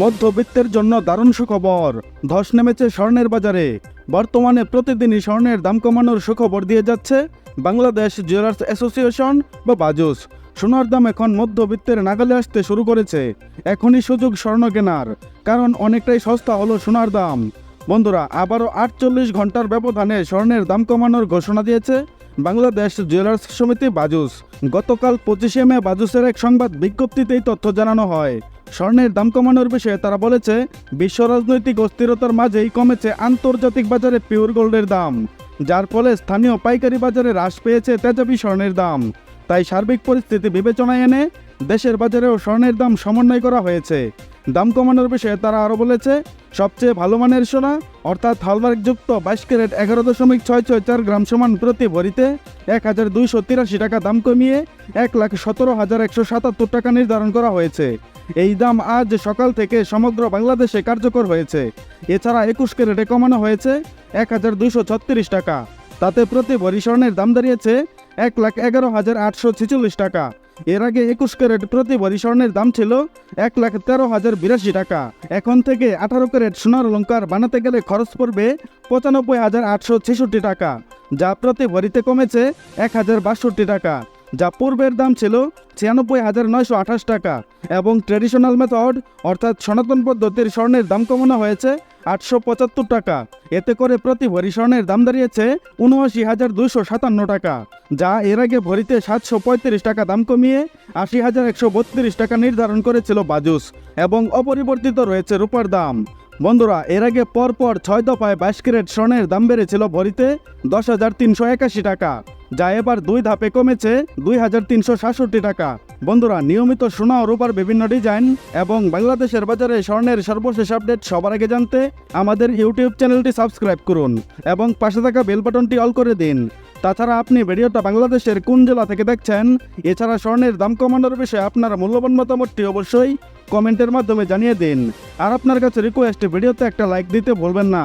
মধ্যবিত্তের জন্য দারুণ সুখবর। ধস নেমেছে স্বর্ণের বাজারে। বর্তমানে প্রতিদিনই স্বর্ণের দাম কমানোর সুখবর দিয়ে যাচ্ছে বাংলাদেশ জুয়েলার্স অ্যাসোসিয়েশন বা বাজুস। সোনার দাম এখন মধ্যবিত্তের নাগালে আসতে শুরু করেছে। এখনই সুযোগ স্বর্ণ কেনার, কারণ অনেকটাই সস্তা হলো সোনার দাম। বন্ধুরা, আবারও আটচল্লিশ ঘণ্টার ব্যবধানে স্বর্ণের দাম কমানোর ঘোষণা দিয়েছে বাংলাদেশ জুয়েলার্স সমিতি বাজুস। গতকাল পঁচিশে মে বাজুসের এক সংবাদ বিজ্ঞপ্তিতেই তথ্য জানানো হয়। স্বর্ণের দাম কমানোর বিষয়ে তারা বলেছে, বিশ্ব রাজনৈতিক অস্থিরতার মাঝেই কমেছে আন্তর্জাতিক বাজারে পিওর গোল্ডের দাম, যার ফলে স্থানীয় পাইকারি বাজারে হ্রাস পেয়েছে তেজাবি স্বর্ণের দাম। তাই সার্বিক পরিস্থিতি বিবেচনায় এনে দেশের বাজারেও স্বর্ণের দাম সমন্বয় করা হয়েছে। দাম কমানোর বিষয়ে তারা আরও বলেছে, সবচেয়ে ভালো মানের সোনা, অর্থাৎ হলমার্কযুক্ত বাইশ ক্যারেট এগারো দশমিক ছয় ছয় চার গ্রাম সমান প্রতি ভরিতে এক হাজার দুইশো তিরাশি টাকা দাম কমিয়ে এক লাখ সতেরো হাজার একশো সাতাত্তর টাকা নির্ধারণ করা হয়েছে। এই দাম আজ সকাল থেকে সমগ্র বাংলাদেশে কার্যকর হয়েছে। এছাড়া একুশ ক্যারেটে কমানো হয়েছে এক হাজার দুইশো ছত্রিশ টাকা। তাতে প্রতি ভরি স্বর্ণের দাম দাঁড়িয়েছে এক লাখ এগারো হাজার আটশো ছেচল্লিশ টাকা। এর আগে একুশ ক্যারেট প্রতি ভরি স্বর্ণের দাম ছিল এক লাখ তেরো হাজার বিরাশি টাকা। এখন থেকে আঠারো ক্যারেট সোনার অলঙ্কার বানাতে গেলে খরচ পড়বে পঁচানব্বই হাজার আটশো ছেষট্টি টাকা, যা প্রতি ভরিতে কমেছে এক হাজার বাষট্টি টাকা, যা পূর্বের দাম ছিল ছিয়ানব্বই হাজার নয়শো আঠাশ টাকা। এবং ট্রেডিশনাল মেথড অর্থাৎ সনাতন পদ্ধতির স্বর্ণের দাম কমানো হয়েছে আটশো পঁচাত্তর টাকা। এতে করে প্রতি ভরি স্বর্ণের দাম দাঁড়িয়েছে উনআশি হাজার দুইশো সাতান্ন টাকা, যা এর আগে ভরিতে সাতশো পঁয়ত্রিশ টাকা দাম কমিয়ে আশি হাজার একশো বত্রিশ টাকা নির্ধারণ করেছিল বাজুস এবং অপরিবর্তিত রয়েছে রূপার দাম। বন্ধুরা, এর আগে পরপর ছয় দফায় বাইশ ক্যারেট স্বর্ণের দাম বেড়েছিল ভরিতে দশ হাজার তিনশো একাশি টাকা। যা এবার দুই ধাপে কমেছে দুই হাজার তিনশো সাতষট্টি টাকা। বন্ধুরা, নিয়মিত সোনা ও রূপার বিভিন্ন ডিজাইন এবং বাংলাদেশের বাজারে স্বর্ণের সর্বশেষ আপডেট সবার আগে জানতে আমাদের ইউটিউব চ্যানেলটি সাবস্ক্রাইব করুন এবং পাশে থাকা বেল বাটনটি অল করে দিন। তাছাড়া আপনি ভিডিওটা বাংলাদেশের কোন জেলা থেকে দেখছেন, এছাড়া স্বর্ণের দাম কমানোর বিষয়ে আপনার মূল্যবান মতামতটি অবশ্যই কমেন্টের মাধ্যমে জানিয়ে দিন। আর আপনার কাছে রিকোয়েস্ট ভিডিওতে একটা লাইক দিতে ভুলবেন না।